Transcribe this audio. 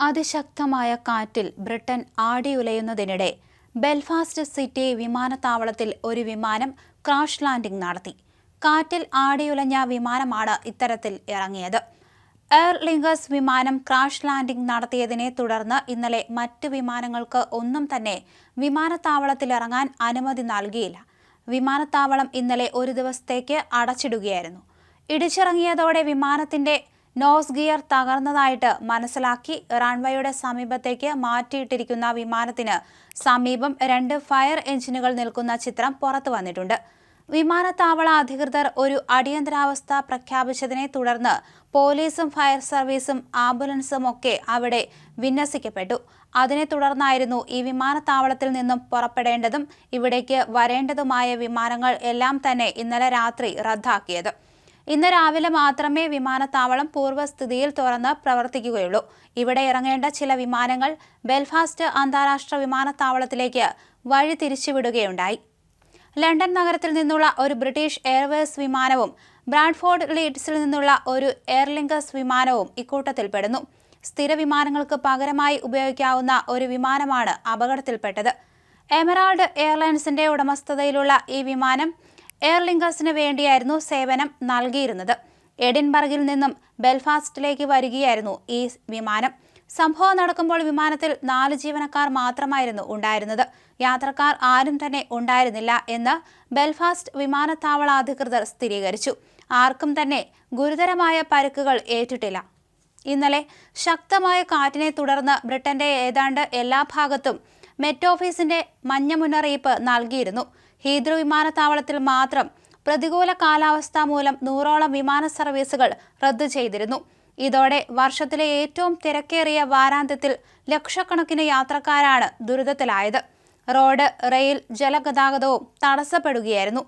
അതിശക്തമായ കാറ്റിൽ Britain ആടിയുലയുന്നതിനിടെ Belfast city വിമാനത്താവളത്തിൽ ഒരു വിമാനം ക്രാഷ് ലാൻഡിംഗ് നടത്തി. കാറ്റിൽ ആടിയുലഞ്ഞ വിമാനമാണ് ഇത്തരത്തിൽ ഇറങ്ങിയത്. എയർ ലിങ്കസ് വിമാനം ക്രാഷ് ലാൻഡിംഗ് നടത്തിയതിനെ തുടർന്ന് ഇന്നലെ മറ്റ് വിമാനങ്ങൾക്ക് ഒന്നും തന്നെ വിമാനത്താവളത്തിലിറങ്ങാൻ അനുമതി നൽകിയില്ല. വിമാനത്താവളം ഇന്നലെ ഒരു ദിവസത്തേക്ക് അടച്ചിടുകയായിരുന്നു. ഇടിച്ചിറങ്ങിയതോടെ വിമാനത്തിന്റെ നോസ് ഗിയർ തകർന്നതായിട്ട് മനസ്സിലാക്കി റൺവേയുടെ സമീപത്തേക്ക് മാറ്റിയിട്ടിരിക്കുന്ന വിമാനത്തിന് സമീപം രണ്ട് ഫയർ എഞ്ചിനുകൾ നിൽക്കുന്ന ചിത്രം പുറത്തു വന്നിട്ടുണ്ട്. വിമാനത്താവള അധികൃതർ ഒരു അടിയന്തരാവസ്ഥ പ്രഖ്യാപിച്ചതിനെ തുടർന്ന് പോലീസും ഫയർ സർവീസും ആംബുലൻസും ഒക്കെ അവിടെ വിന്യസിക്കപ്പെട്ടു. അതിനെ തുടർന്നായിരുന്നു ഈ വിമാനത്താവളത്തിൽ നിന്നും പുറപ്പെടേണ്ടതും ഇവിടേക്ക് വരേണ്ടതുമായ വിമാനങ്ങൾ എല്ലാം തന്നെ ഇന്നലെ രാത്രി റദ്ദാക്കിയത്. ഇന്ന് രാവിലെ മാത്രമേ വിമാനത്താവളം പൂർവസ്ഥിതിയിൽ തുറന്ന് പ്രവർത്തിക്കുകയുള്ളൂ. ഇവിടെ ഇറങ്ങേണ്ട ചില വിമാനങ്ങൾ ബെൽഫാസ്റ്റ് അന്താരാഷ്ട്ര വിമാനത്താവളത്തിലേക്ക് വഴി തിരിച്ചുവിടുകയുണ്ടായി. ലണ്ടൻ നഗരത്തിൽ നിന്നുള്ള ഒരു ബ്രിട്ടീഷ് എയർവേസ് വിമാനവും ബ്രാഡ്ഫോർഡ് ലീഡ്സിൽ നിന്നുള്ള ഒരു എയർലിങ്കസ് വിമാനവും ഇക്കൂട്ടത്തിൽപ്പെടുന്നു. സ്ഥിര വിമാനങ്ങൾക്ക് പകരമായി ഉപയോഗിക്കാവുന്ന ഒരു വിമാനമാണ് അപകടത്തിൽപ്പെട്ടത്. എമറാൾഡ് എയർലൈൻസിന്റെ ഉടമസ്ഥതയിലുള്ള ഈ വിമാനം എയർലിങ്കസിന് വേണ്ടിയായിരുന്നു സേവനം നൽകിയിരുന്നത്. എഡിൻബർഗിൽ നിന്നും ബെൽഫാസ്റ്റിലേക്ക് വരികയായിരുന്നു ഈ വിമാനം. സംഭവം നടക്കുമ്പോൾ വിമാനത്തിൽ നാല് ജീവനക്കാർ മാത്രമായിരുന്നു ഉണ്ടായിരുന്നത്. യാത്രക്കാർ ആരും തന്നെ ഉണ്ടായിരുന്നില്ല എന്ന് ബെൽഫാസ്റ്റ് വിമാനത്താവള അധികൃതർ സ്ഥിരീകരിച്ചു. ആർക്കും തന്നെ ഗുരുതരമായ പരുക്കുകൾ ഏറ്റിട്ടില്ല. ഇന്നലെ ശക്തമായ കാറ്റിനെ തുടർന്ന് ബ്രിട്ടന്റെ ഏതാണ്ട് എല്ലാ ഭാഗത്തും മെറ്റ് ഓഫീസിന്റെ മഞ്ഞ മുന്നറിയിപ്പ് നൽകിയിരുന്നു. ഹീദ്രു വിമാനത്താവളത്തിൽ മാത്രം പ്രതികൂല കാലാവസ്ഥ മൂലം നൂറോളം വിമാന സർവീസുകൾ റദ്ദു ചെയ്തിരുന്നു. ഇതോടെ വർഷത്തിലെ ഏറ്റവും തിരക്കേറിയ വാരാന്ത്യത്തിൽ ലക്ഷക്കണക്കിന് യാത്രക്കാരാണ് ദുരിതത്തിലായത്. റോഡ് റെയിൽ ജലഗതാഗതവും തടസ്സപ്പെടുകയായിരുന്നു.